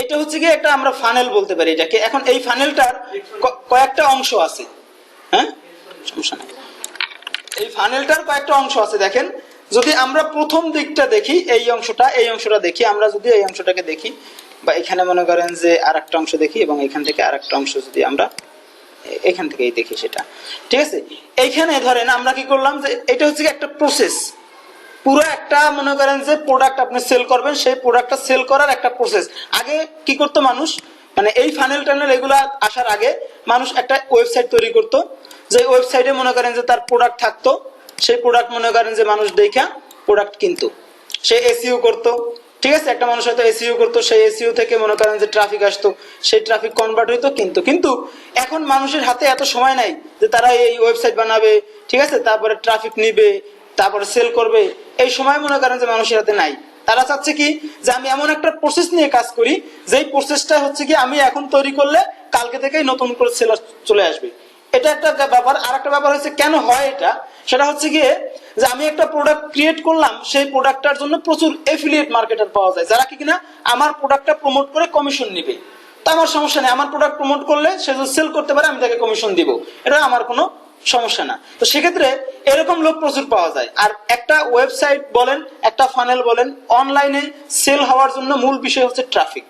এটা হচ্ছে গিয়ে একটা আমরা ফানেল বলতে পারি এটাকে। এখন এই ফানেলটার কয়েকটা অংশ আছে। হ্যাঁ? সমস্যা নাই। এই ফানেলটার কয়েকটা অংশ আছে, দেখেন। যদি আমরা প্রথম দিকটা দেখি, এই অংশটা এই অংশটা দেখি, আমরা যদি এই অংশটাকে দেখি, বা এখানে মনে করেন যে আর একটা অংশ দেখি, এবং এখান থেকে আর একটা অংশ যদি আমরা এখান থেকেই দেখি সেটা। ঠিক আছে? এইখানে ধরেন আমরা কি করলাম যে, এটা হচ্ছে একটা প্রসেস পুরো একটা, মনে করেন যে প্রোডাক্ট আপনি সেল করবেন, সেই প্রোডাক্টটা সেল করার একটা প্রসেস আগে কি করতো মানুষ? মানে এই ফানেল টানেল এগুলা আসার আগে মানুষ একটা ওয়েবসাইট তৈরি করতো। যে ওয়েবসাইটে মনে করেন যে তার প্রোডাক্ট থাকতো, সেই প্রোডাক্ট মনে করেন যে মানুষ দেখা প্রোডাক্ট কিনতো। সে এসিও করতো। ঠিক আছে? একটা মানুষ হয়তো এসিও করতো সেই এসিও থেকে মনে করেন যে ট্রাফিক আসতো, সেই ট্রাফিক কনভার্ট হইতো, কিন্তু। কিন্তু এখন মানুষের হাতে এত সময় নাই যে তারা এই ওয়েবসাইট বানাবে, ঠিক আছে? তারপরে ট্রাফিক নিবে তারপরে সেল করবে। এই সময় মনে করেন যে মানুষের হাতে নাই। তারা চাচ্ছে কি? যে আমি এমন একটা প্রসেস নিয়ে কাজ করি, যেই প্রসেসটা হচ্ছে কি, আমি এখন তৈরি করলে কালকে থেকেই নতুন করে সেলার চলে আসবে। এটা একটা ব্যাপার। আর একটা ব্যাপার হচ্ছে, কেন হয় এটা? সেটা হচ্ছে গিয়ে যে আমি একটা প্রোডাক্ট ক্রিয়েট করলাম, সেই প্রোডাক্টটার জন্য প্রচুর এফিলিয়েট মার্কেটার পাওয়া যায়, যারা কি কিনা আমার প্রোডাক্টটা প্রমোট করে কমিশন নিবে। তা আমার সমস্যা নেই। আমার প্রোডাক্ট প্রমোট করলে সে যদি সেল করতে পারে, আমি তাকে কমিশন দিব। এটা আমার কোনো সমস্যা না। তো সেক্ষেত্রে এরকম লোক প্রচুর পাওয়া যায়। আর একটা ওয়েবসাইট বলেন, একটা ফানেল বলেন অনলাইনে সেল হওয়ার জন্য মূল বিষয় হচ্ছে ট্রাফিক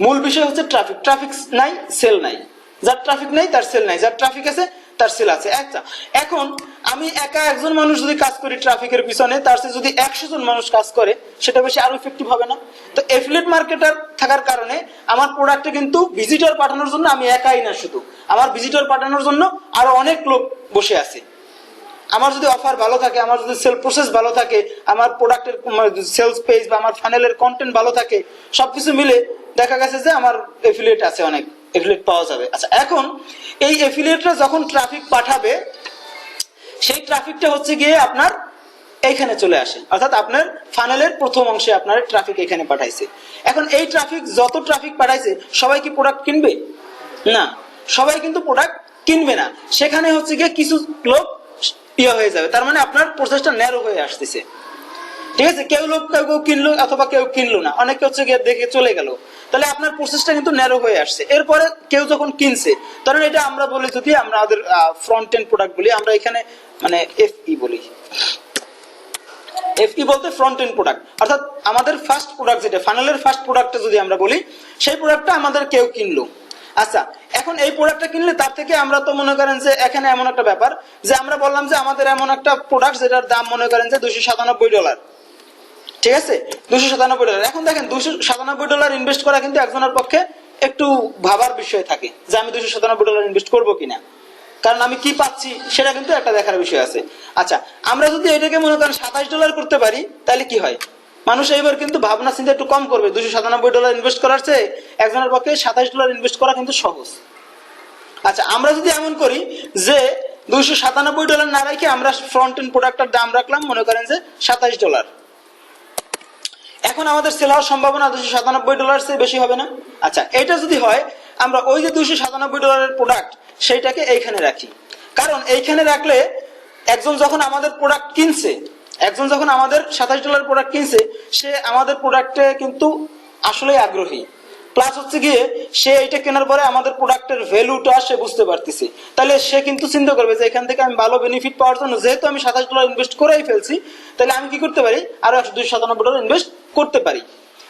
মূল বিষয় হচ্ছে ট্রাফিক ট্রাফিক নাই সেল নাই। যার ট্রাফিক নাই, তার সেল নাই। যার ট্রাফিক আছে আছে। আচ্ছা এখন আমি একা একজন মানুষ যদি কাজ করি ট্রাফিকের পিছনে, তার যদি একশো জন মানুষ কাজ করে, সেটা বেশি আরও ইফেক্টিভ হবে না। তো মার্কেটার থাকার কারণে আমার প্রোডাক্টে কিন্তু ভিজিটর পাঠানোর জন্য আমি একাই না শুধু, আমার ভিজিটর পাঠানোর জন্য আরও অনেক লোক বসে আছে। আমার যদি অফার ভালো থাকে, আমার যদি সেল প্রসেস ভালো থাকে, আমার প্রোডাক্টের সেলস পেজ বা আমার ফানেলের কন্টেন্ট ভালো থাকে, সবকিছু মিলে দেখা গেছে যে আমার এফিলিয়েট আছে অনেক। এফিলিয়েট পাওয়া যাবে। আচ্ছা এখন এই এফিলিয়েটরা যখন ট্রাফিক পাঠাবে, সেই ট্রাফিকটা হচ্ছে গিয়ে আপনার এইখানে চলে আসে। অর্থাৎ আপনার ফানেলের প্রথম অংশে আপনার ট্রাফিক এখানে পাঠাইছে। এখন এই ট্রাফিক যত ট্রাফিক পাঠাইছে, সবাই কি প্রোডাক্ট কিনবে? না, সবাই কিন্তু প্রোডাক্ট কিনবে না। সেখানে হচ্ছে গিয়ে কিছু লোক ইয়ে হয়ে যাবে। তার মানে আপনার প্রসেসটা ন্যারো হয়ে আসতেছে। ঠিক আছে? কেউ লোক কেউ কেউ কিনলো অথবা কেউ কিনলো না। অনেকে হচ্ছে গিয়ে দেখে চলে গেল। তাহলে আপনার প্রসেসটা কিন্তু ন্যারো হয়ে আসছে। এরপরে কেউ যখন কিনছে কারণ এটা আমরা বলি যদি আমরা আমাদের ফ্রন্ট এন্ড প্রোডাক্ট বলি, আমরা এখানে মানে এফ ই বলি। এফই বলতে ফ্রন্ট এন্ড প্রোডাক্ট অর্থাৎ আমাদের ফার্স্ট প্রোডাক্ট যেটা ফার্স্ট প্রোডাক্টটা যদি আমরা বলি, সেই প্রোডাক্টটা আমাদের কেউ কিনলো। আচ্ছা এখন এই প্রোডাক্টটা কিনলে তার থেকে আমরা তো মনে করেন যে এখানে এমন একটা ব্যাপার যে আমরা বললাম যে আমাদের এমন একটা প্রোডাক্ট যেটার দাম মনে করেন যে দুশো সাতানব্বই ডলার ঠিক আছে? দুশো সাতানব্বই ডলার। এখন দেখেন, দুশো সাতানব্বই ডলার ইনভেস্ট করা কিন্তু একজনের পক্ষে একটু ভাবার বিষয় থাকে যে আমি দুশো সাতানব্বই ডলার ইনভেস্ট করব কিনা। কারণ আমি কি পাচ্ছি সেটা কিন্তু একটা দেখার বিষয় আছে। আচ্ছা আমরা যদি এটাকে মনে করেন সাতাশ ডলার করতে পারি, তাহলে কি হয়? মানুষ এইবার কিন্তু ভাবনা চিন্তা একটু কম করবে। দুশো সাতানব্বই ডলার ইনভেস্ট করার চেয়ে একজনের পক্ষে সাতাশ ডলার ইনভেস্ট করা কিন্তু সহজ। আচ্ছা আমরা যদি এমন করি যে দুইশো সাতানব্বই ডলার না রেখে আমরা ফ্রন্ট এন্ড প্রোডাক্টের দাম রাখলাম, মনে করেন যে সাতাশ ডলার। এখন আমাদের সেল হওয়ার সম্ভাবনা দুশো সাতানব্বই ডলার চেয়ে বেশি হবে না? আচ্ছা এটা যদি হয়, আমরা ওই যে দুশো সাতানব্বই ডলারের প্রোডাক্ট সেইটাকে এইখানে রাখি। কারণ এইখানে রাখলে একজন যখন আমাদের প্রোডাক্ট কিনছে, একজন যখন আমাদের সাতাশ ডলার প্রোডাক্ট কিনছে, সে আমাদের প্রোডাক্টে কিন্তু আসলেই আগ্রহী। প্লাস হচ্ছে গিয়ে, সে এটা কেনার পরে আমাদের প্রোডাক্টের ভ্যালুটা সে বুঝতে পারতেছে। তাহলে সে কিন্তু চিন্তা করবে যে এখান থেকে আমি ভালো বেনিফিট পাওয়ার জন্য, যেহেতু আমি সাতাশ ডলার ইনভেস্ট করেই ফেলছি, তাহলে আমি কি করতে পারি? আরও একশো দুইশো সাতানব্বই ডলার ইনভেস্ট করতে পারি।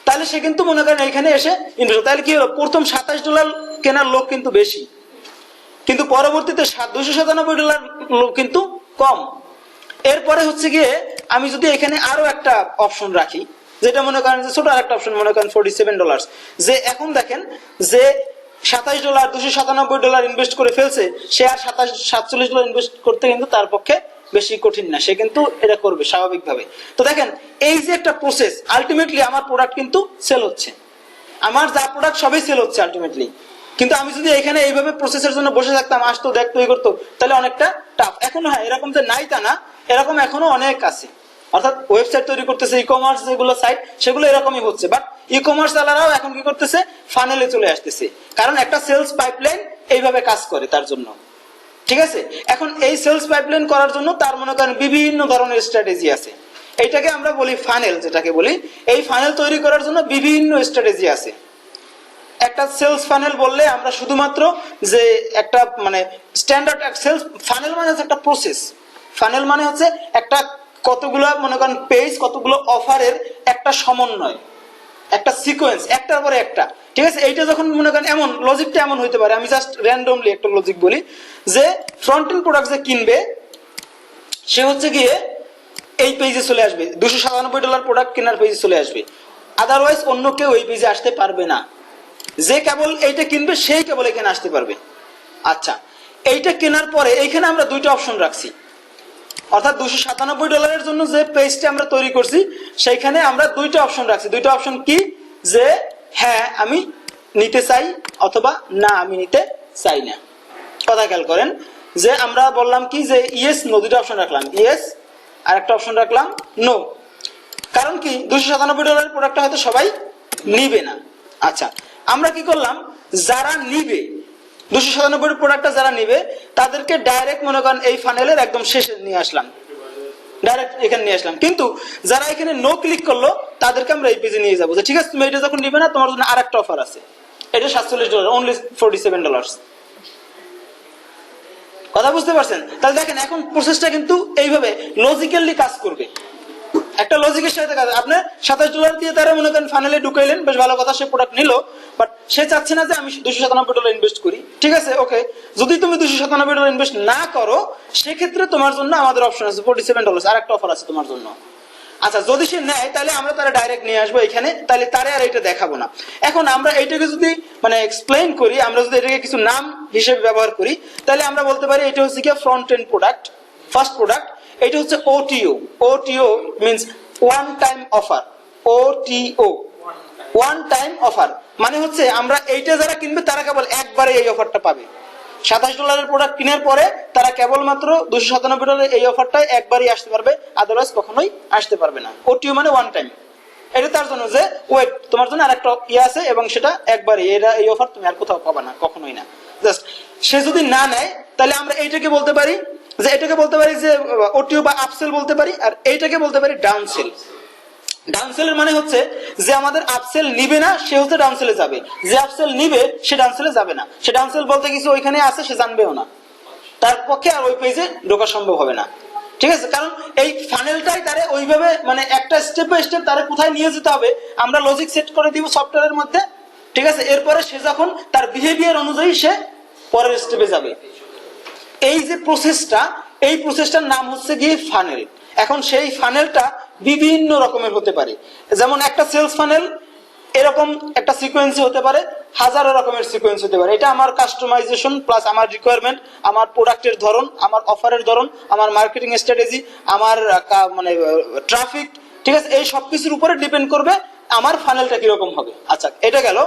তাহলে সে কিন্তু মনে করেন এখানে এসে ইনভেস্ট তাহলে কি হলো? প্রথম সাতাশ ডলার কেনার লোক কিন্তু বেশি। কিন্তু পরবর্তীতে দুশো সাতানব্বই ডলার লোক কিন্তু কম। এরপরে হচ্ছে গিয়ে আমি যদি এখানে আরও একটা অপশন রাখি, যেটা মনে করেন যে ছোট আরেকটা অপশন মনে করেন ফোর্টি সেভেন ডলার যে এখন দেখেন যে সাতাশ ডলার দুশো সাতানব্বই ডলার ইনভেস্ট করে ফেলছে, সে আর সাতাশ, সাতচল্লিশ ডলার ইনভেস্ট করতে কিন্তু তার পক্ষে বেশি কঠিন না, সে কিন্তু এটা করবে স্বাভাবিকভাবে। তো দেখেন, এই যে একটা প্রসেস আলটিমেটলি আমার প্রোডাক্ট কিন্তু সেল হচ্ছে। আমার যা প্রোডাক্ট সবই সেল হচ্ছে আলটিমেটলি কিন্তু আমি যদি এখানে এইভাবে প্রসেসের জন্য বসে থাকতাম, আসতো, দেখতো এই করতো, তাহলে অনেকটা টাফ এখন হ্যাঁ এরকম যে নাই তা না, এরকম এখনও অনেক আছে। অর্থাৎ ওয়েবসাইট তৈরি করতেছে ই কমার্স যেগুলো সাইট সেগুলো এরকমই হচ্ছে। বাট ই কমার্স আলারাও এখন কি করতেছে? ফানেলে চলে আসতেছে। কারণ একটা সেলস পাইপলাইন এইভাবে কাজ করে তার জন্য। ঠিক আছে? এখন এই সেলস পাইপলাইন করার জন্য তার মনে করেন বিভিন্ন ধরনের স্ট্র্যাটেজি আছে। এইটাকে আমরা বলি ফানেল যেটাকে বলি। এই ফানেল তৈরি করার জন্য বিভিন্ন স্ট্র্যাটেজি আছে। একটা সেলস ফানেল বললে আমরা শুধুমাত্র যে একটা মানে স্ট্যান্ডার্ড সেলস ফানেল মানে হচ্ছে একটা প্রসেস ফানেল মানে হচ্ছে একটা কতগুলো মনে করেন পেজ কতগুলো অফারের একটা সমন্বয়। একটা সিকোয়েন্স একটার পরে একটা। ঠিক আছে? এইটা যখন মনে করেন এমন লজিকটা এমন হইতে পারে, আমি জাস্ট র্যান্ডমলি একটা লজিক বলি, যে ফ্রন্ট এন্ড প্রোডাক্ট যে কিনবে, সে হচ্ছে গিয়ে এই পেজে চলে আসবে। দুশো সাতানব্বই ডলার প্রোডাক্ট কেনার পেজে চলে আসবে। আদারওয়াইজ অন্য কেউ এই পেজে আসতে পারবে না। যে কেবল এইটা কিনবে, সেই কেবল এখানে আসতে পারবে। আচ্ছা এইটা কেনার পরে এইখানে আমরা দুইটা অপশন রাখছি। অর্থাৎ দুশো সাতানব্বই ডলারের জন্য যে পেজটা আমরা তৈরি করছি, সেইখানে আমরা দুইটা অপশন রাখছি। দুইটা অপশন কি? যে হ্যাঁ আমি নিতে চাই অথবা না, আমি নিতে চাই না। কথা খেয়াল করেন, যে আমরা বললাম কি? যে ইয়েস নো দুইটা অপশন রাখলাম। ইয়েস আর একটা অপশন রাখলাম নো কারণ কি? দুশো সাতানব্বই ডলারের প্রোডাক্টটা হয়তো সবাই নিবে না। আচ্ছা আমরা কি করলাম? যারা নিবে দুশো সাতানব্বই প্রোডাক্টটা যারা নিবে, তাদেরকে ডাইরেক্ট মনে করেন এই ফানেলের একদম শেষে নিয়ে আসলাম। ডাইরেক্ট এখানে নিয়ে আসলাম। কিন্তু যারা এখানে নো ক্লিক করল, তাদেরকে আমরা এই পেজে নিয়ে যাব ঠিক আছে, তুমি এটা যখন নিবে না, তোমার জন্য আর একটা অফার আছে। এটা সাতচল্লিশ dollar only forty seven dollar কথা বুঝতে পারছেন? তাহলে দেখেন, এখন প্রসেসটা কিন্তু এইভাবে লজিক্যালি কাজ করবে। একটা লজিকের সাথে কাজ আপনার সাতাশ ডলার দিয়ে তারা মনে করেন ফাইনালে ঢুকাইলেন, বেশ ভালো কথা, সে প্রোডাক্ট নিল বাট সে চাচ্ছে না যে আমি দুশো সাতানব্বই ডলার ইনভেস্ট করি। ঠিক আছে ওকে যদি তুমি দুশো সাতানব্বই ডলার ইনভেস্ট না করো, সেক্ষেত্রে তোমার জন্য আমাদের অপশন আছে ফোর্টি সেভেন ডলার আর একটা অফার আছে তোমার জন্য। আচ্ছা যদি সে নেয়, তাহলে আমরা তারা ডাইরেক্ট নিয়ে আসব এখানে, তাহলে তারে আর এটা দেখাবো না। এখন আমরা এইটাকে যদি মানে এক্সপ্লেইন করি, আমরা যদি এটাকে কিছু নাম হিসেবে ব্যবহার করি, তাহলে আমরা বলতে পারি এটা হচ্ছে কি front end product first product এটা হচ্ছে OTO OTO means one time offer OTO one time offer মানে হচ্ছে আমরা এইটা যারা কিনবে, তারা কেবল একবারে এই অফারটা পাবে। সাতাশ ডলারের প্রোডাক্ট কেনার পরে তারা কেবলমাত্র দুশো সাতানব্বই ডলারের এই অফারটাই একবারই আসতে পারবে আদারওয়াইজ কখনোই আসতে পারবে না। ওটিও মানে ওয়ান টাইম এটা তার জন্য যে ওয়েট তোমার জন্য আরেকটা ইয়ে আছে এবং সেটা একবারই, এরা এই অফার তুমি আর কোথাও পাবে না, কখনোই না। জাস্ট সে যদি না নেয়, তাহলে আমরা এইটাকে বলতে পারি যে এটাকে বলতে পারি যে ওটিও বা আপসেল বলতে পারি, আর এইটাকে বলতে পারি ডাউন সেল ডাউনসেলের মানে হচ্ছে যে আমাদের আপসেল নিবে না, সে হচ্ছে ডাউনসেলে যাবে। যে আপসেল নিবে, সে ডাউনসেলে যাবে না। সে ডাউনসেল বলতে কিছু ওইখানে আছে, সে জানবেও না। তার পক্ষে আর ওই পেজে ঢোকা সম্ভব হবে না। ঠিক আছে? কারণ এই ফানেলটাই তারে ওইভাবে মানে একটা স্টেপ বাই স্টেপ তারে কোথায় নিয়ে যেতে হবে, আমরা লজিক সেট করে দিব সফটওয়্যারের মধ্যে। ঠিক আছে? এরপরে সে যখন তার বিহেভিয়ার অনুযায়ী সে পরের স্টেপে যাবে। এই যে প্রসেসটা এই প্রসেসটার নাম হচ্ছে গিয়ে ফানেল এখন সেই ফানেলটা বিভিন্ন রকমের হতে পারে। যেমন একটা সেলস ফানেল এরকম একটা সিকোয়েন্স হতে পারে, হাজারো রকমের সিকোয়েন্স হতে পারে। এটা আমার কাস্টমাইজেশন প্লাস আমার রিকোয়ারমেন্ট আমার প্রোডাক্টের ধরন, আমার অফারের ধরন, আমার মার্কেটিং স্ট্র্যাটেজি আমার মানে ট্রাফিক ঠিক আছে? এই সব কিছুর উপরে ডিপেন্ড করবে আমার ফানেলটা কীরকম হবে? আচ্ছা এটা গেল।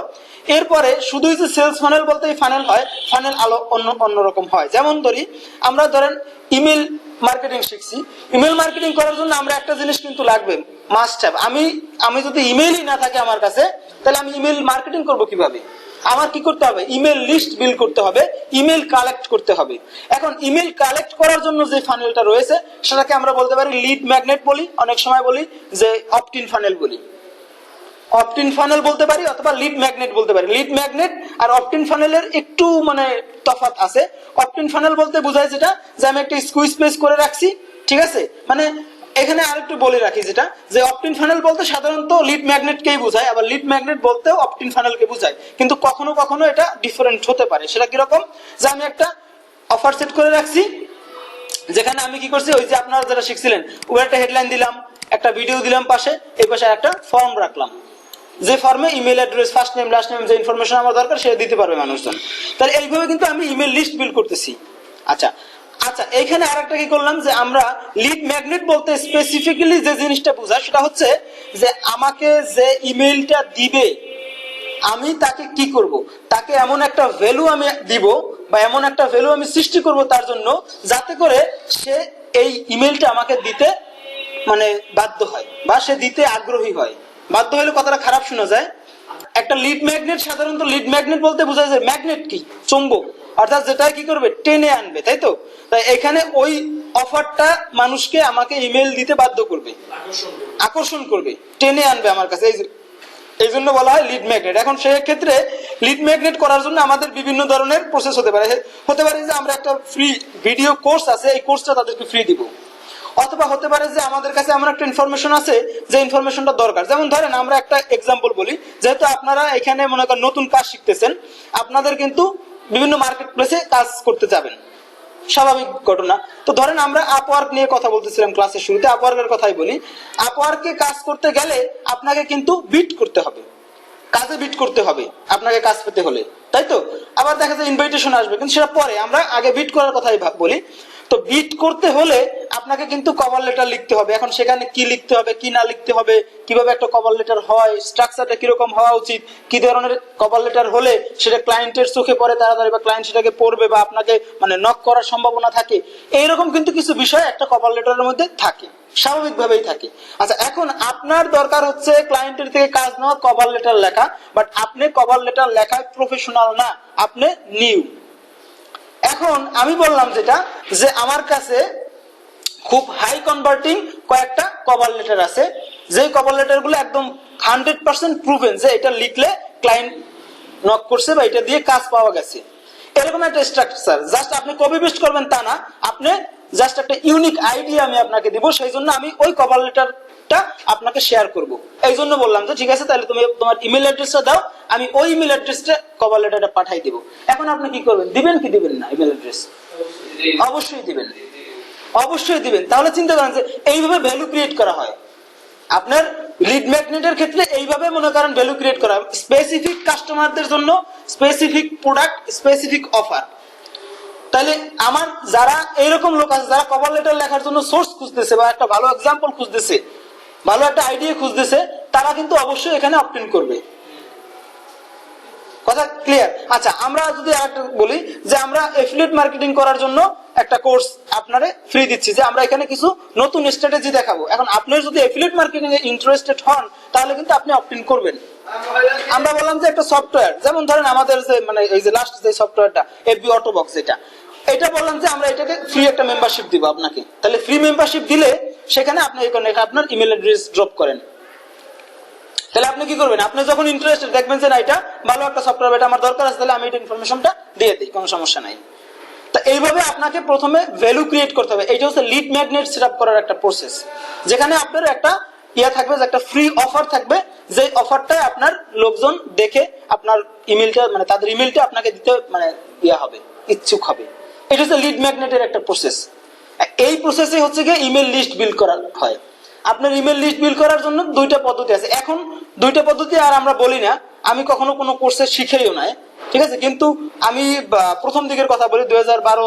এরপরে শুধুই যে সেলস ফানেল বলতে ফানেল হয় ফানেল আলো অন্য অন্যরকম হয়। যেমন ধরি, আমরা ধরেন ইমেল মার্কেটিং শিখছি। ইমেল মার্কেটিং করার জন্য আমরা একটা জিনিস কিন্তু লাগবে মাস্ট হ্যাভ আমি আমি যদি ইমেলই না থাকে আমার কাছে, তাহলে আমি ইমেল মার্কেটিং করব কীভাবে? আমার কি করতে হবে? ইমেল লিস্ট বিল করতে হবে ইমেল কালেক্ট করতে হবে। এখন ইমেল কালেক্ট করার জন্য যে ফানেলটা রয়েছে, সেটাকে আমরা বলতে পারি লিড ম্যাগনেট বলি, অনেক সময় বলি যে অপটিন ফানেল বলি। অপটিন ফানেল বলতে পারি অথবা লিড ম্যাগনেট বলতে পারি। লিড ম্যাগনেট আর অপটিন ফানেলের একটু মানে তফাৎ আছে। অপটিন ফানেল বলতে বোঝায় যেটা যে আমি একটা স্কুইজ পেস করে রাখছি, ঠিক আছে? মানে এখানে আরেকটু বলে রাখি যেটা, যে অপটিন ফানেল বলতে সাধারণত লিড ম্যাগনেটকেই বোঝায়, আবার লিড ম্যাগনেট বলতেও অপটিন ফানেলকে বোঝায়। কিন্তু কখনো কখনো এটা ডিফারেন্ট হতে পারে। সেটা কীরকম? যে আমি একটা অফার সেট করে রাখছি, যেখানে আমি কি করছি, ওই যে আপনারা যারা শিখছিলেন ওর একটা হেডলাইন দিলাম, একটা ভিডিও দিলাম পাশে, এই পাশে একটা ফর্ম রাখলাম। যে ফর্মে email address first name last name যে ইনফরমেশন আমার দরকার, সেটা দিতে পারবে মানুষজন। তাহলে এইভাবে কিন্তু আমি ইমেল লিস্ট বিল করতেছি। আচ্ছা আচ্ছা এইখানে আরেকটা কি করলাম যে আমরা লিড ম্যাগনেট বলতে স্পেসিফিক্যালি যে জিনিসটা বোঝায়, সেটা হচ্ছে যে আমাকে যে ইমেলটা দিবে, আমি তাকে কি করব? তাকে এমন একটা ভ্যালু আমি দিব বা এমন একটা ভ্যালু আমি সৃষ্টি করব তার জন্য, যাতে করে সে এই ইমেলটা আমাকে দিতে মানে বাধ্য হয় বা সে দিতে আগ্রহী হয়। বাধ্য হলে কথাটা খারাপ শোনা যায়। একটা লিড ম্যাগনেট সাধারণত লিড ম্যাগনেট বলতে বোঝা যায় ম্যাগনেট কি? চুম্বক। অর্থাৎ যেটা কি করবে? টেনে আনবে, তাই তো? তাই এখানে ওই অফারটা মানুষকে আমাকে ইমেল দিতে বাধ্য করবে। আকর্ষণ করবে। টেনে আনবে আমার কাছে। এই এই জন্য বলা হয় লিড ম্যাগনেট এখন সেই ক্ষেত্রে লিড ম্যাগনেট করার জন্য আমাদের বিভিন্ন ধরনের প্রসেস হতে পারে। হতে পারে যে আমরা একটা ফ্রি ভিডিও কোর্স আছে, এই কোর্সটা তাদেরকে ফ্রি দিব। অথবা হতে পারে যে আমাদের কাছে এমন একটা ইনফরমেশন আছে যে ইনফরমেশনটা দরকার। যেমন ধরেন, আমরা একটা এক্সাম্পল বলি। যেহেতু আপনারা এখানে মনে করেন নতুন কাজ শিখতেছেন, আপনাদের কিন্তু বিভিন্ন মার্কেট প্লেসে কাজ করতে যাবেন। স্বাভাবিক ঘটনা। তো ধরেন, আমরা আপওয়ার্ক নিয়ে কথা বলতেছিলাম ক্লাসের শুরুতে। আপওয়ার্কের কথাই বলি। আপওয়ার্কে কাজ করতে গেলে আপনাকে কিন্তু বিট করতে হবে। কাজে বিট করতে হবে আপনাকে কাজ পেতে হলে। তাই তো? আবার দেখা যায় ইনভাইটেশন আসবে, কিন্তু সেটা পরে। আমরা আগে বিট করার কথাই বলি। তো বিট করতে হলে আপনাকে কিন্তু কভার লেটার লিখতে হবে। এখন সেখানে কি লিখতে হবে, কি না লিখতে হবে, কীভাবে একটা কভার লেটার হয় স্ট্রাকচারটা কীরকম হওয়া উচিত, কি ধরনের কভার লেটার হলে সেটা ক্লায়েন্টের চোখে পড়ে, তাড়াতাড়ি বা ক্লায়েন্ট সেটাকে পড়বে বা আপনাকে মানে নক করার সম্ভাবনা থাকে। এইরকম কিন্তু কিছু বিষয় একটা কভার লেটারের মধ্যে থাকে। স্বাভাবিকভাবেই থাকে। আচ্ছা এখন আপনার দরকার হচ্ছে ক্লায়েন্টের থেকে কাজ নেওয়া কভার লেটার লেখা বাট আপনি কভার লেটার লেখায় প্রফেশনাল না আপনি নিউ। এখন আমি বললাম যেটা, যে আমার কাছে খুব হাই কনভার্টিং কয়েকটা কভার লেটার আছে। যে কভার লেটারগুলো একদম হান্ড্রেড পার্সেন্ট প্রুভেন যে এটা লিখলে ক্লায়েন্ট নক করছে বা এটা দিয়ে কাজ পাওয়া গেছে। এরকম একটা স্ট্রাকচার জাস্ট আপনি কপি পেস্ট করবেন তা না, আপনি জাস্ট একটা ইউনিক আইডিয়া আমি আপনাকে দিব, সেই জন্য আমি ওই কভার লেটারটা আপনাকে শেয়ার করব। এই জন্য বললাম যে, ঠিক আছে, তাহলে তুমি তোমার ইমেল অ্যাড্রেসটা দাও, আমি ওই ইমেল অ্যাড্রেসটা কভার লেটারটা পাঠাই দিব। এখন আপনি কি করবেন? দিবেন কি দিবেন না ইমেল অ্যাড্রেস অবশ্যই দিবেন। অবশ্যই দিবেন। তাহলে চিন্তা করেন যে, এইভাবে ভ্যালু ক্রিয়েট করা হয়। আপনার লিড ম্যাগনেটের ক্ষেত্রে এইভাবে মনে করেন ভ্যালু ক্রিয়েট করা স্পেসিফিক কাস্টমারদের জন্য স্পেসিফিক প্রোডাক্ট স্পেসিফিক অফার তাহলে আমার যারা এইরকম লোক আছে, যারা কভার লেটার লেখার জন্য সোর্স খুঁজতেছে বা একটা ভালো এক্সাম্পল খুঁজতেছে ভালো একটা আইডিয়া খুঁজতেছে, তারা কিন্তু অবশ্যই এখানে অপটিন করবে। কথা ক্লিয়ার আচ্ছা আমরা যদি বলি, যে আমরা এফিলিয়েট মার্কেটিং করার জন্য একটা কোর্স আপনারে ফ্রি দিচ্ছি, যে আমরা এখানে কিছু নতুন স্ট্র্যাটেজি দেখাবো। এখন আপনার যদি এফিলিয়েট মার্কেটিং এ ইন্টারেস্টেড হন, তাহলে কিন্তু আপনি অপটিন করবেন। আমরা বললাম যে একটা সফটওয়্যার যেমন ধরেন আমাদের যে মানে এই যে লাস্ট যে সফটওয়্যারটা এফবি অটো বক্স এটা এটা বললাম যে আমরা এটাকে ফ্রি একটা মেম্বারশিপ দিব আপনাকে। তাহলে ফ্রি মেম্বারশিপ দিলে সেখানে আপনি এখানে আপনার ইমেল অ্যাড্রেস ড্রপ করেন। তাহলে আপনি কি করবেন? আপনি যখন ইন্টারেস্টেড দেখবেন যে না, এটা ভালো একটা সফটওয়্যার এটা আমার দরকার আছে, তাহলে আমি এটা ইনফরমেশনটা দিয়ে দিই, কোনো সমস্যা নাই। তা এইভাবে আপনাকে প্রথমে ভ্যালু ক্রিয়েট করতে হবে। এইটা হচ্ছে লিড ম্যাগনেট সেট করার একটা প্রসেস যেখানে আপনার একটা ইয়া থাকবে, যে একটা ফ্রি অফার থাকবে, যে অফারটাই আপনার লোকজন দেখে আপনার ইমেলটা মানে তাদের ইমেলটা আপনাকে দিতে মানে ইয়া হবে, ইচ্ছুক হবে। লিড ম্যাগনেটের একটা প্রসেস এই প্রসেসে হচ্ছে গিয়ে ইমেল লিস্ট করা হয়। আপনার ইমেল লিস্ট করার জন্য দুইটা পদ্ধতি আছে। এখন দুইটা পদ্ধতি আর আমরা বলি না। আমি কখনো কোনো কোর্সে শিখেইও নাই, ঠিক আছে? কিন্তু আমি প্রথম দিকের কথা বলি, দুই হাজার বারো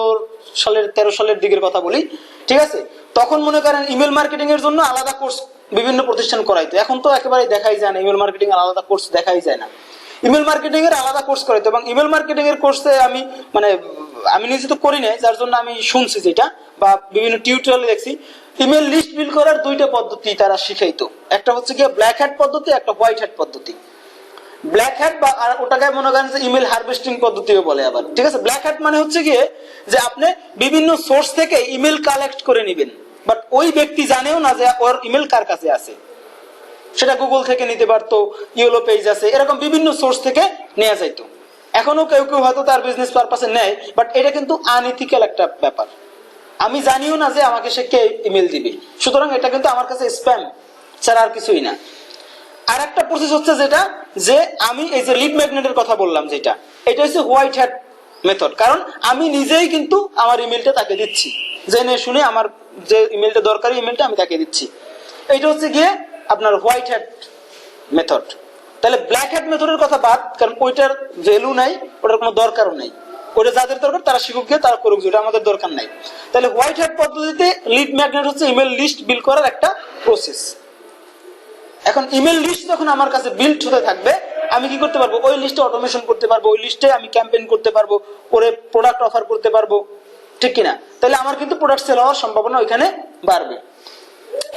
সালের, তেরো সালের দিকের কথা বলি, ঠিক আছে? তখন মনে করেন ইমেল মার্কেটিং এর জন্য আলাদা কোর্স বিভিন্ন প্রতিষ্ঠান করাইতো। এখন তো একেবারে দেখাই যায় না ইমেল মার্কেটিং আলাদা কোর্স দেখাই যায় না। ইমেল মার্কেটিং এর আলাদা কোর্স করাইতো এবং ইমেল মার্কেটিং এর কোর্সে আমি মানে আমি নিজে তো করি নাই, যার জন্য আমি শুনছি যেটা বা বিভিন্ন টিউটোরিয়ালে দেখছি। ইমেল লিস্ট বিল্ড করার দুইটা পদ্ধতি তারা শিখাইতো। একটা হচ্ছে গিয়ে ব্ল্যাক হ্যাট পদ্ধতি, একটা হোয়াইট হ্যাট পদ্ধতি। ব্ল্যাক হ্যাট বা ওটাকে মনে করেন যে ইমেল হারভেস্টিং পদ্ধতিও বলে আবার। ঠিক আছে? ব্ল্যাক হ্যাট মানে হচ্ছে গিয়ে যে আপনি বিভিন্ন সোর্স থেকে ইমেল কালেক্ট করে নেবেন। বাট ওই ব্যক্তি জানেও না যে ওর ইমেল কার কাছে আছে। সেটা গুগল থেকে নিতে পারতো ইয়েলো পেজ আছে, এরকম বিভিন্ন সোর্স থেকে নেওয়া যাইতো। এখনও কেউ কেউ হয়তো তার বিজনেস পারপাসে নেয় বাট এটা কিন্তু আনইথিক্যাল একটা ব্যাপার। আমি জানিও না যে আমাকে সে কে ইমেল দিবে। সুতরাং এটা কিন্তু আমার কাছে স্প্যাম ছাড়া আর কিছুই না। আর একটা প্রসেস হচ্ছে যেটা, যে আমি এই যে লিড ম্যাগনেটের কথা বললাম যেটা, এটা হচ্ছে হোয়াইট হ্যাট মেথড কারণ আমি নিজেই কিন্তু আমার ইমেলটা তাকে দিচ্ছি। জেনে শুনে আমার যে ইমেলটা দরকারি ইমেলটা আমি তাকে দিচ্ছি। এটা হচ্ছে গিয়ে আপনার হোয়াইট হ্যাট মেথড তাহলে ব্ল্যাক হ্যাট মেথডের কথা বাদ, কারণ ওইটার ভ্যালু নাই, ওটার কোনো দরকারও নেই। ওটা যাদের দরকার, তারা শিখুক গিয়ে তারা করুক, যেটা আমাদের দরকার নাই। তাহলে হোয়াইট হ্যাট পদ্ধতিতে লিড ম্যাগনেট হচ্ছে ইমেল লিস্ট বিল করার একটা প্রসেস এখন ইমেল লিস্ট যখন আমার কাছে বিল্ড হতে থাকবে, আমি কি করতে পারব? ওই লিস্টে অটোমেশন করতে পারব, ওই লিস্টে আমি ক্যাম্পেইন করতে পারব, ওরে প্রোডাক্ট অফার করতে পারব। ঠিক কিনা? তাহলে আমার কিন্তু প্রোডাক্ট সেল হওয়ার সম্ভাবনা ওইখানে বাড়বে।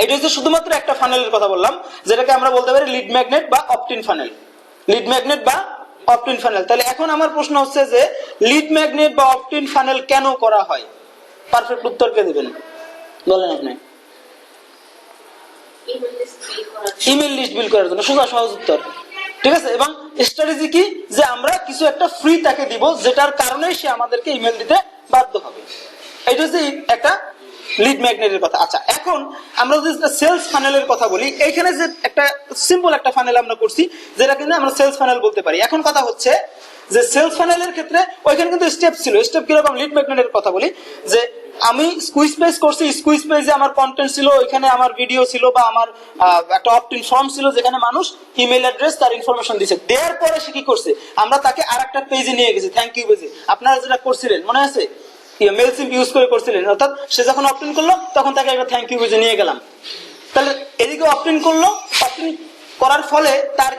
এটা হচ্ছে শুধুমাত্র একটা ফানেলের কথা বললাম যেটাকে আমরা বলতে পারি লিড ম্যাগনেট বা opt in funnel lead magnet বা অপটিন ফানেল তাহলে এখন আমার প্রশ্ন হচ্ছে যে লিড ম্যাগনেট বা অপটিন ফানেল কেন করা হয়? পারফেক্ট উত্তর কে দিবেন? বলেন আপনি। ইমেল লিস্ট বিল করার জন্য। সোজা সহজ উত্তর। ঠিক আছে? এবং স্ট্র্যাটেজি কি? যে আমরা কিছু একটা ফ্রি তাকে দিব যেটার কারণে সে আমাদেরকে ইমেল দিতে বাধ্য হবে। এটা হচ্ছে একটা লিড ম্যাগনেটের কথা। আচ্ছা এখন আমরা যদি সেলস ফানেলের কথা বলি, এইখানে যে একটা সিম্পল একটা ফানেল আমরা করছি, যেটা কিন্তু আমরা সেলস ফানেল বলতে পারি। এখন কথা হচ্ছে যে সেলস ফানেলের ক্ষেত্রে ওইখানে কিন্তু স্টেপ ছিল। স্টেপ কীরকম? লিড ম্যাগনেটের কথা বলি। যে আমি স্কুইজ পেজ করছি স্কুইজ পেজে আমার কন্টেন্ট ছিল, ওইখানে আমার ভিডিও ছিল বা আমার একটা অপটিন ফর্ম ছিল যেখানে মানুষ ইমেল অ্যাড্রেস তার ইনফরমেশন দিচ্ছে দেওয়ার পরে সে কি করছে? আমরা তাকে আর একটা পেজে নিয়ে গেছি। থ্যাংক ইউ পেজে আপনারা যেটা করছিলেন, মনে আছে? মেল সিম ইউজ করে করছিলেন। অর্থাৎ সে যখন করল, তখন তাকে একটা থ্যাংক ইউ পেজে নিয়ে গেলাম। তাহলে এদিকে করল করার ফলে তার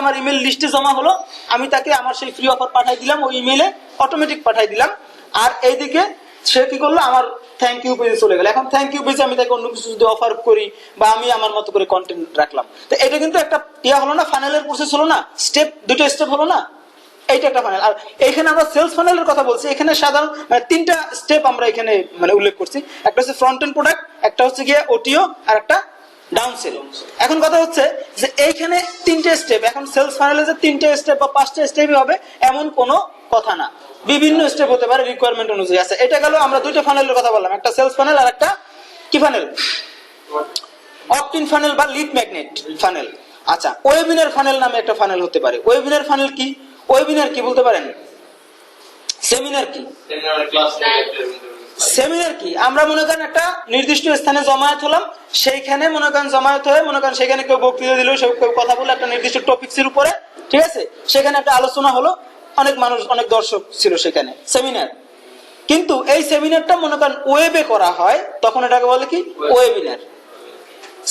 আমার ইমেল লিস্টে জমা হলো। আমি তাকে আমার সেই ফ্রি অফার পাঠাই দিলাম, ওই ইমেলে অটোমেটিক পাঠাই দিলাম। আর এইদিকে সে কি করল, আমার থ্যাংক ইউ পেজে চলে গেল। এখন থ্যাংক ইউ পেজে আমি তাকে অন্য কিছু যদি অফার করি বা আমি আমার মতো করে কন্টেন্ট রাখলাম। তো এটা কিন্তু একটা ইয়া হলো না ফাইনালের প্রসেস হলো না স্টেপ দুটো স্টেপ হলো না। এইটা একটা ফাইনাল আর এখানে আমরা সেলস ফাইনালের কথা বলছি। এখানে সাধারণ মানে তিনটা স্টেপ আমরা এখানে মানে উল্লেখ করছি। একটা হচ্ছে ফ্রন্ট এন্ড প্রোডাক্ট একটা হচ্ছে গিয়ে ওটিও আর একটা ডাউন সেল এখন কথা হচ্ছে যে এইখানে তিনটে স্টেপ এখন সেলস ফাইনালে যে তিনটে স্টেপ বা পাঁচটা স্টেপই হবে, এমন কোনো কথা না। বিভিন্ন স্টেপ হতে পারে রিকোয়ারমেন্ট অনুযায়ী। আছে এটা গেল আমরা দুইটা ফাইনালের কথা বললাম। একটা সেলস ফাইনাল আর একটা কি ফাইনাল অপটিন ফানেল বা লিড ম্যাগনেট ফানেল আচ্ছা ওয়েবিনার ফানেল নামে একটা ফানেল হতে পারে। ওয়েবিনার ফানেল কি? ওয়েবিনার কি বলতে পারেন? সেমিনার কি? সেমিনার কি? আমরা মনে করেন একটা নির্দিষ্ট স্থানে জমায়েত হলাম সেইখানে মনে করেন জমায়েত হয়ে মনে করেন সেখানে কেউ বক্তৃতা দিল সে কেউ কথা বলে একটা নির্দিষ্ট টপিক্স এর উপরে ঠিক আছে? সেখানে একটা আলোচনা হলো অনেক মানুষ অনেক দর্শক ছিল সেখানে সেমিনার কিন্তু এই সেমিনারটা মনে করেন ওয়েবে করা হয় তখন এটাকে বলে কি? ওয়েবিনার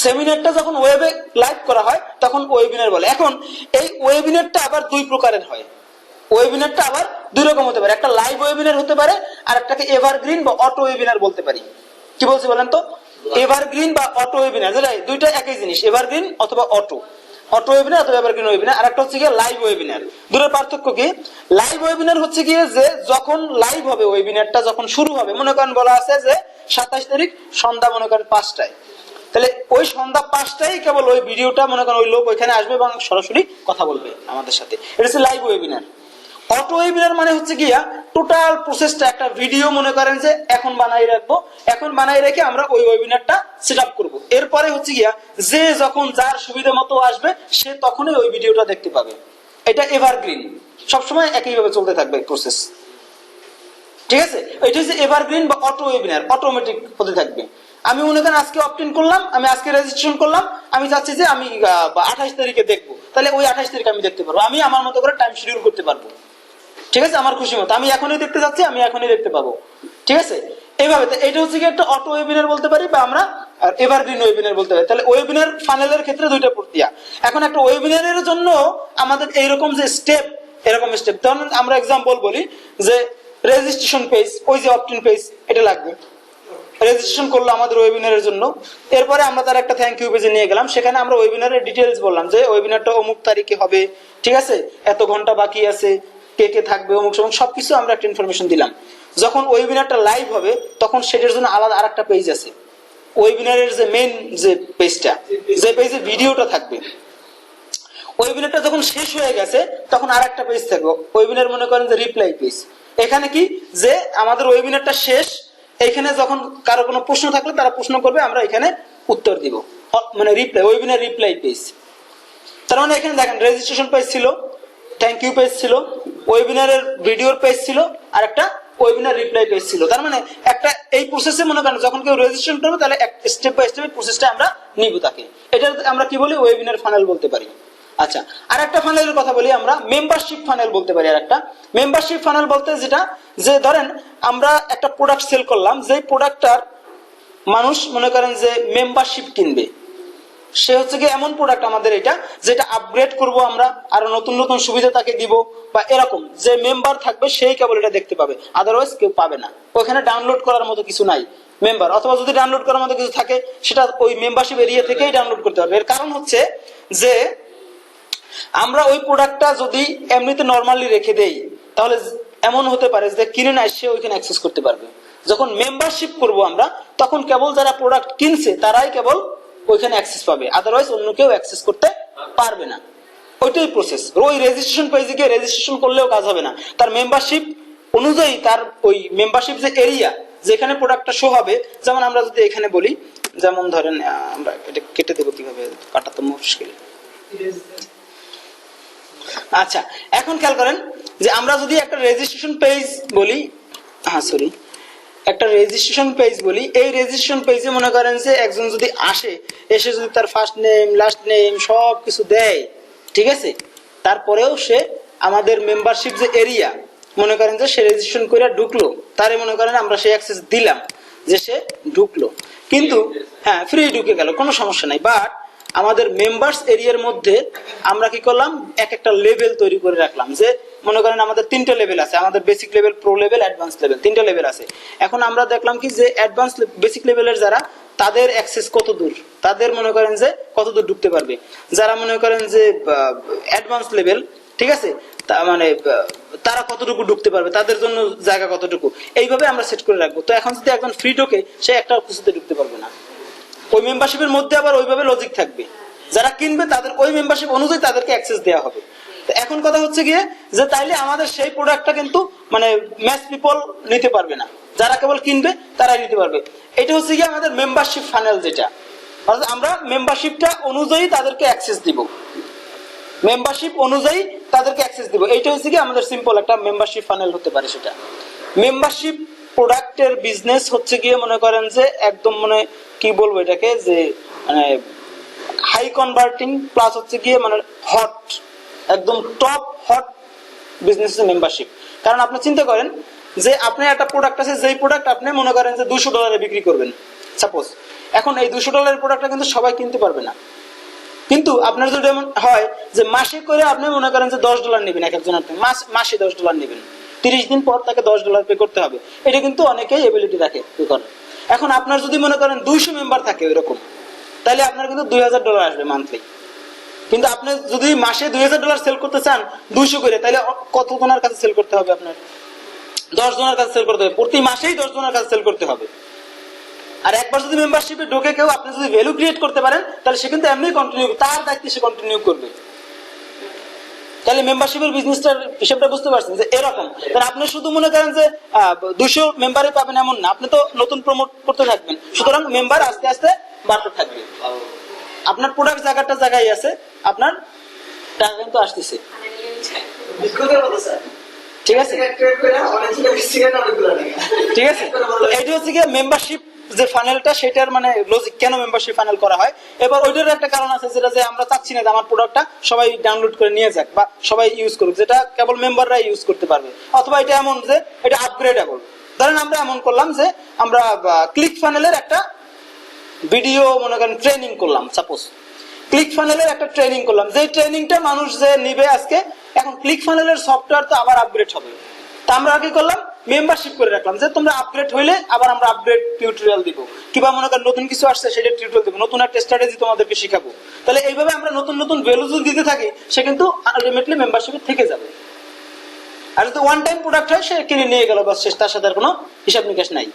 সেমিনারটা যখন ওয়েবে লাইভ করা হয়, তখন ওয়েবিনার বলে। এখন এই ওয়েবিনারটা আবার দুই প্রকারের হয়। ওয়েবিনারটা আবার দুই রকম হতে পারে। একটা লাইভ ওয়েবিনার হতে পারে, আর একটাকে এভারগ্রিন বা অটো ওয়েবিনার বলতে পারি। কি বলছি বলেন তো? এভারগ্রিন বা অটো ওয়েবিনার যেটা দুইটা একই জিনিস এভারগ্রিন অথবা অটো অটো ওয়েবিনার অথবা এভারগ্রিন ওয়েবিনার আর একটা হচ্ছে গিয়ে লাইভ ওয়েবিনার দুটোর পার্থক্য কি? লাইভ ওয়েবিনার হচ্ছে গিয়ে যে যখন লাইভ হবে ওয়েবিনারটা যখন শুরু হবে, মনে করেন বলা আছে যে সাতাশ তারিখ, সন্ধ্যা মনে করেন পাঁচটায়। তাহলে ওই সন্ধ্যা পাঁচটাই কেবল ওই ভিডিওটা, মনে করেন ওই লোক ওইখানে আসবে এবং সরাসরি কথা বলবে আমাদের সাথে। এটা হচ্ছে লাইভ ওয়েবিনার অটো ওয়েবিনার মানে হচ্ছে গিয়া টোটাল প্রসেসটা একটা ভিডিও মনে করেন যে এখন বানাই রাখব, এখন বানাই রেখে আমরা ওই ওয়েবিনারটা সেট আপ করব। এরপরে হচ্ছে গিয়া যে যখন যার সুবিধা মতো আসবে, সে তখনই ওই ভিডিওটা দেখতে পাবে। এটা এভারগ্রিন সবসময় একইভাবে চলতে থাকবে প্রসেস ঠিক আছে? এটা হচ্ছে এভারগ্রিন বা অটো ওয়েবিনার অটোমেটিক হতে থাকবে। আমি মনে করেন আজকে অপটেন করলাম, আমি আজকে রেজিস্ট্রেশন করলাম, আমি চাচ্ছি যে আমি আঠাশ তারিখে দেখব। তাহলে ওই আঠাশ তারিখ আমি দেখতে পারব। আমি আমার মতো করে টাইম শিডিউল করতে পারব। ঠিক আছে? আমার খুশি মতো। আমি এখনই দেখতে চাচ্ছি আমি এখনই দেখতে পাবো। ঠিক আছে? এইভাবে এটা হচ্ছে কি একটা অটো ওয়েবিনার বলতে পারি, বা আমরা এভারগ্রিন ওয়েবিনার বলতে পারি। তাহলে ওয়েবিনার ফানেলের ক্ষেত্রে দুইটা প্রক্রিয়া। এখন একটা ওয়েবিনারের জন্য আমাদের এইরকম যে স্টেপ এরকম স্টেপ ধরুন আমরা এক্সাম্পল বলি যে রেজিস্ট্রেশন পেজ ওই যে অপটিন পেজ এটা লাগবে। রেজিস্ট্রেশন করল আমাদের ওয়েবিনারের জন্য। এরপরে আমরা তার একটা থ্যাংক ইউ পেজে নিয়ে গেলাম। সেখানে আমরা ওয়েবিনারের ডিটেলস বললাম যে ওয়েবিনারটা অমুক তারিখে হবে, ঠিক আছে? এত ঘণ্টা বাকি আছে, কে কে থাকবে, অমুক সমুক, সবকিছু আমরা একটা ইনফরমেশন দিলাম। যখন ওয়েবিনারটা লাইভ হবে, তখন সেটার জন্য আলাদা আর একটা পেজ আছে। ওয়েবিনারের যে মেন যে পেজটা যে পেজে ভিডিওটা থাকবে। ওয়েবিনারটা যখন শেষ হয়ে গেছে, তখন আর একটা পেজ থাকবে। ওয়েবিনার মনে করেন যে রিপ্লাই পেজ এখানে কি? যে আমাদের ওয়েবিনারটা শেষ এখানে যখন কারও কোনো প্রশ্ন থাকলে তারা প্রশ্ন করবে, আমরা এখানে উত্তর দিব। মানে রিপ্লাই ওয়েবিনার রিপ্লাই পেজ তার মানে এখানে দেখেন রেজিস্ট্রেশন পেজ ছিল থ্যাংক ইউ পেজ ছিল ওয়েবিনারের ভিডিওর পেজ ছিল, আর একটা ওয়েবিনার রিপ্লাই পেজ ছিল। তার মানে একটা, এই প্রসেসে মনে করেন, যখন কেউ রেজিস্ট্রেশন করবে, তাহলে স্টেপ বাই স্টেপ প্রসেসটা আমরা নিব তাকে। এটা আমরা কি বলি? ওয়েবিনার ফানেল বলতে পারি। আচ্ছা আর একটা ফানেলের কথা বলি আমরা মেম্বারশিপ ফানেল বলতে পারি আর একটা মেম্বারশিপ ফানেল বলতে যেটা, যে ধরেন, আমরা একটা প্রোডাক্ট সেল করলাম যে প্রোডাক্টটার মানুষ মনে করেন যে মেম্বারশিপ কিনবে। সে হচ্ছে কি এমন প্রোডাক্ট আমাদের এটা, যেটা আপগ্রেড করব আমরা, আরও নতুন নতুন সুবিধা তাকে দিব, বা এরকম, যে মেম্বার থাকবে সেই কেবল এটা দেখতে পাবে। আদারওয়াইজ কেউ পাবে না। ওখানে ডাউনলোড করার মতো কিছু নাই মেম্বার অথবা যদি ডাউনলোড করার মতো কিছু থাকে, সেটা ওই মেম্বারশিপ এরিয়া থেকেই ডাউনলোড করতে পারবে। এর কারণ হচ্ছে যে আমরা ওই প্রোডাক্টটা যদি এমনিতে নর্মালি রেখে দেই, তাহলে এমন হতে পারে যে কিনে না সে ওইখানে অ্যাক্সেস করতে পারবে। যখন মেম্বারশিপ করব আমরা, তখন কেবল যারা প্রোডাক্ট কিনছে, তারাই কেবল ওইখানে অ্যাক্সেস পাবে। আদারওয়াইজ অন্য কেউ অ্যাক্সেস করতে পারবে না। ওইটাই প্রসেস ওই রেজিস্ট্রেশন পেজে গিয়ে রেজিস্ট্রেশন করলেও কাজ হবে না। তার মেম্বারশিপ অনুযায়ী তার ওই মেম্বারশিপ যে এরিয়া যেখানে প্রোডাক্টটা শো হবে, যেমন আমরা যদি এখানে বলি, যেমন ধরেন আমরা এটা কেটে দেবো কীভাবে? কাটা তো মুশকিল। আচ্ছা এখন খেয়াল করেন যে আমরা যদি একটা রেজিস্ট্রেশন পেজ বলি হ্যাঁ সরি একটা রেজিস্ট্রেশন পেজ বলি, এই রেজিস্ট্রেশন পেজে মনে করেন যে একজন যদি আসে, এসে যদি তার ফার্স্ট নেম লাস্ট নেম সব কিছু দেয়, ঠিক আছে? তারপরেও সে আমাদের মেম্বারশিপ যে এরিয়া মনে করেন যে সে রেজিস্ট্রেশন করে ঢুকলো, তারে মনে করেন আমরা সেই অ্যাক্সেস দিলাম, যে সে ঢুকলো। কিন্তু হ্যাঁ ফ্রি ঢুকে গেল, কোনো সমস্যা নাই বাট আমাদের মেম্বার্স এরিয়ার মধ্যে আমরা কি করলাম? এক একটা লেভেল তৈরি করে রাখলাম যে, মনে করেন আমাদের তিনটা লেভেল আছে, আমাদের basic level pro level advance level তিনটা লেভেল আছে। এখন আমরা দেখলাম কি যে অ্যাডভান্স বেসিক লেভেলের যারা, তাদের অ্যাক্সেস কত দূর? তাদের মনে করেন যে, কত দূর ঢুকতে পারবে? যারা মনে করেন যে অ্যাডভান্স লেভেল ঠিক আছে? তা মানে তারা কতটুকু ঢুকতে পারবে? তাদের জন্য জায়গা কতটুকু? এইভাবে আমরা সেট করে রাখব। তো এখন যদি একজন ফ্রি ঢোকে, সে একটা কিছুতে ঢুকতে পারবে না। ওই মেম্বারশিপের মধ্যে আবার ওইভাবে লজিক থাকবে। যারা কিনবে তাদের, ওই মেম্বারশিপ অনুযায়ী তাদেরকে অ্যাক্সেস দেওয়া হবে। এখন কথা হচ্ছে গিয়ে যে তাইলে আমাদের সেই প্রোডাক্টটা কিন্তু মানে ম্যাচ পিপল নিতে পারবে না। যারা কেবল কিনবে তারাই নিতে পারবে। এটা হচ্ছে গিয়ে আমাদের মেম্বারশিপ ফানেল যেটা। অর্থাৎ আমরা মেম্বারশিপটা অনুযায়ী তাদেরকে অ্যাক্সেস দিব। মেম্বারশিপ অনুযায়ী তাদেরকে অ্যাক্সেস দিব। এইটা হচ্ছে কি আমাদের সিম্পল একটা মেম্বারশিপ ফানেল হতে পারে সেটা। মেম্বারশিপ প্রোডাক্টের বিজনেস হচ্ছে গিয়ে মনে করেন যে একদম মানে কি বলব এটাকে যে মানে হাই কনভার্টিং প্লাস হচ্ছে গিয়ে মানে হট একদম টপ হট বিজনেস মেম্বারশিপ কারণ আপনি চিন্তা করেন যে আপনার একটা প্রোডাক্ট আছে, যেই প্রোডাক্ট আপনি মনে করেন যে দুশো ডলারে বিক্রি করবেন। সাপোজ এখন এই দুশো ডলারের প্রোডাক্টটা কিন্তু সবাই কিনতে পারবে না। কিন্তু আপনার যদি এমন হয় যে মাসে করে আপনি মনে করেন যে দশ ডলার নেবেন এক একজনের মাস, মাসে দশ ডলার নেবেন। তিরিশ দিন পর তাকে দশ ডলার পে করতে হবে। এটা কিন্তু অনেকেই এবিলিটি রাখে পে করে এখন আপনার যদি মনে করেন দুইশো মেম্বার থাকে ওইরকম, তাহলে আপনার কিন্তু দুই হাজার ডলার আসবে মান্থলি কিন্তু আপনি যদি মাসে দুই হাজার ডলার সেল করতে চান, দুইশো করে, তাহলে কত জনের কাছে সেল করতে হবে আপনার? দশ জনের কাছে সেল করতে হবে। প্রতি মাসেই দশ জনের কাছে সেল করতে হবে। আর একবার যদি মেম্বারশিপে ঢোকে কেউ, আপনি যদি ভ্যালু ক্রিয়েট করতে পারেন, তাহলে সে কিন্তু এমনি কন্টিনিউ তার দায়িত্বে সে কন্টিনিউ করবে। তাহলে মেম্বারশিপের বিজনেসটার হিসেবটা বুঝতে পারছেন যে এরকম। কারণ আপনি শুধু মনে করেন যে দুশো মেম্বারে পাবেন এমন না আপনি তো নতুন প্রমোট করতে থাকবেন। সুতরাং মেম্বার আস্তে আস্তে বাড়তে থাকবে। আপনার প্রোডাক্ট জায়গাটা জায়গায় আছে আপনার টাকা কিন্তু আসতেছে। ঠিক আছে? ঠিক আছে? তো এইটা হচ্ছে মেম্বারশিপ যে ফানেলটা সেটার মানে লজিক কেন মেম্বারশিপ ফানেল করা হয়? এবার ওইটার একটা কারণ আছে যেটা যে আমরা চাচ্ছি না যে আমার প্রোডাক্টটা সবাই ডাউনলোড করে নিয়ে যাক বা সবাই ইউজ করুক, যেটা কেবল মেম্বাররা ইউজ করতে পারবে। অথবা এটা এমন যে এটা আপগ্রেডেবল ধরেন আমরা এমন করলাম যে আমরা ক্লিক ফানেলের একটা ভিডিও মনে করেন ট্রেনিং করলাম সাপোজ ক্লিক ফানেলের একটা ট্রেনিং করলাম। যে ট্রেনিংটা মানুষ যে নিবে আজকে, এখন ক্লিক ফানেলের সফটওয়্যার তো আবার আপগ্রেড হবে। তা আমরা কি করলাম মেম্বারশিপ করে রাখলাম। যে তোমরা আপগ্রেড হইলে আবার আমরা আপগ্রেড টিউটোরিয়াল দিব। কিংবা মনে করেন নতুন কিছু আসছে, সেটা টিউটোরিয়াল দিব। নতুন একটা স্ট্র্যাটেজি তোমাদেরকে শেখাবো। তাহলে এইভাবে আমরা নতুন নতুন ভ্যালু যদি দিতে থাকি, সে কিন্তু আলটিমেটলি মেম্বারশিপে থেকে যাবে। আর যদি ওয়ান টাইম প্রোডাক্ট হয়, সে কিনে নিয়ে গেল বা শেষ। তার সাথে আর কোনো হিসাব নিকাশ নাই।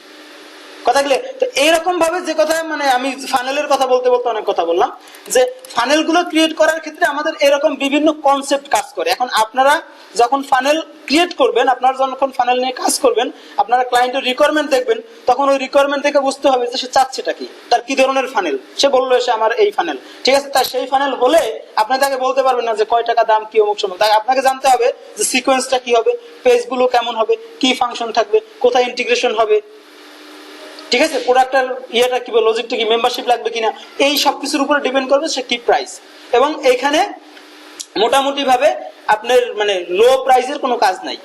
কথা গেলে, তো এইরকম ভাবে যে কথা মানে আমি ফানেলের কথা বলতে বলতে অনেক কথা বললাম, যে ফানেলগুলো ক্রিয়েট করার ক্ষেত্রে আমাদের এরকম বিভিন্ন কনসেপ্ট কাজ করে। এখন আপনারা যখন ফানেল ক্রিয়েট করবেন, আপনারা যখন ফানেল নিয়ে কাজ করবেন, আপনারা ক্লায়েন্টের রিকোয়ারমেন্ট দেখবেন, তখন ওই রিকোয়ারমেন্ট থেকে বুঝতে হবে যে সে চাচ্ছেটা কি, তার কি ধরনের ফানেল সে বলল এসে আমার এই ফানেল ঠিক আছে তার সেই ফানেল হলে আপনি তাকে বলতে পারবেন না যে কয় টাকা দাম, কি অমুক সময় তাই আপনাকে জানতে হবে যে সিকোয়েন্সটা কি হবে পেজগুলো কেমন হবে, কি ফাংশন থাকবে, কোথায় ইন্টিগ্রেশন হবে ঠিক আছে? প্রোডাক্টের ইয়েটা কি লজিকটা কি মেম্বারশিপ লাগবে কিনা, এই সব কিছুর উপরে ডিপেন্ড করবে সে কি প্রাইস এবং এখানে মোটামুটি ভাবে আপনার মানে লো প্রাইসের কোনো কাজ নাই।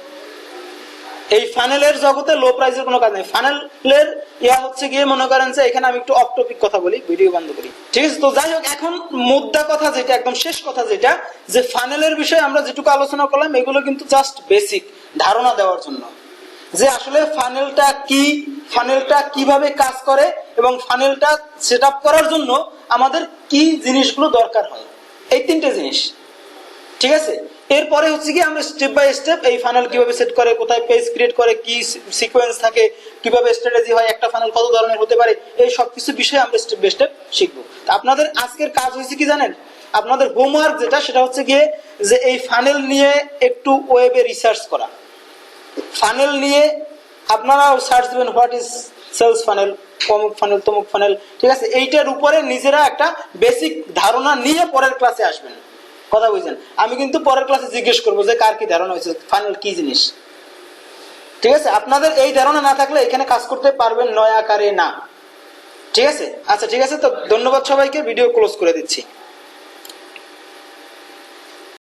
এই ফানেলের জগতে লো প্রাইসের কোনো কাজ নেই। ফানেলের ইয়া হচ্ছে গিয়ে মনে করেন যে, এখানে আমি একটু অফ টপিক কথা বলি ভিডিও বন্ধ করি। ঠিক আছে? তো যাই হোক, এখন মুদ্রা কথা যেটা, একদম শেষ কথা যেটা, যে ফানেলের বিষয়ে আমরা যেটুকু আলোচনা করলাম, এগুলো কিন্তু জাস্ট বেসিক ধারণা দেওয়ার জন্য। যে আসলে ফানেলটা কি ফানেলটা কীভাবে কাজ করে এবং ফানেলটা সেট করার জন্য আমাদের কি জিনিসগুলো দরকার হয়। এই তিনটে জিনিস। ঠিক আছে? এরপরে হচ্ছে কি আমরা স্টেপ বাই স্টেপ এই ফানেল কীভাবে সেট করে, কোথায় পেজ ক্রিয়েট করে, কি সিকোয়েন্স থাকে, কীভাবে স্ট্র্যাটেজি হয়, একটা ফানেল কত ধরনের হতে পারে, এই সব কিছু বিষয়ে আমরা স্টেপ বাই স্টেপ শিখব। আপনাদের আজকের কাজ হয়েছে কি জানেন? আপনাদের হোমওয়ার্ক যেটা, সেটা হচ্ছে গিয়ে যে এই ফানেল নিয়ে একটু ওয়েবে রিসার্চ করা। ফানেল নিয়ে আপনারাও সার্চ দেবেন হোয়াট ইজ সেলস ফানেল অমুক ফানেল তমুক ফানেল ঠিক আছে? এইটার উপরে নিজেরা একটা বেসিক ধারণা নিয়ে পরের ক্লাসে আসবেন। কথা বুঝছেন? আমি কিন্তু পরের ক্লাসে জিজ্ঞেস করব যে কার কি ধারণা হয়েছে ফানেল কি জিনিস? ঠিক আছে? আপনাদের এই ধারণা না থাকলে এখানে কাজ করতে পারবেন নয় আকারে না। ঠিক আছে? আচ্ছা ঠিক আছে তো, ধন্যবাদ সবাইকে ভিডিও ক্লোজ করে দিচ্ছি।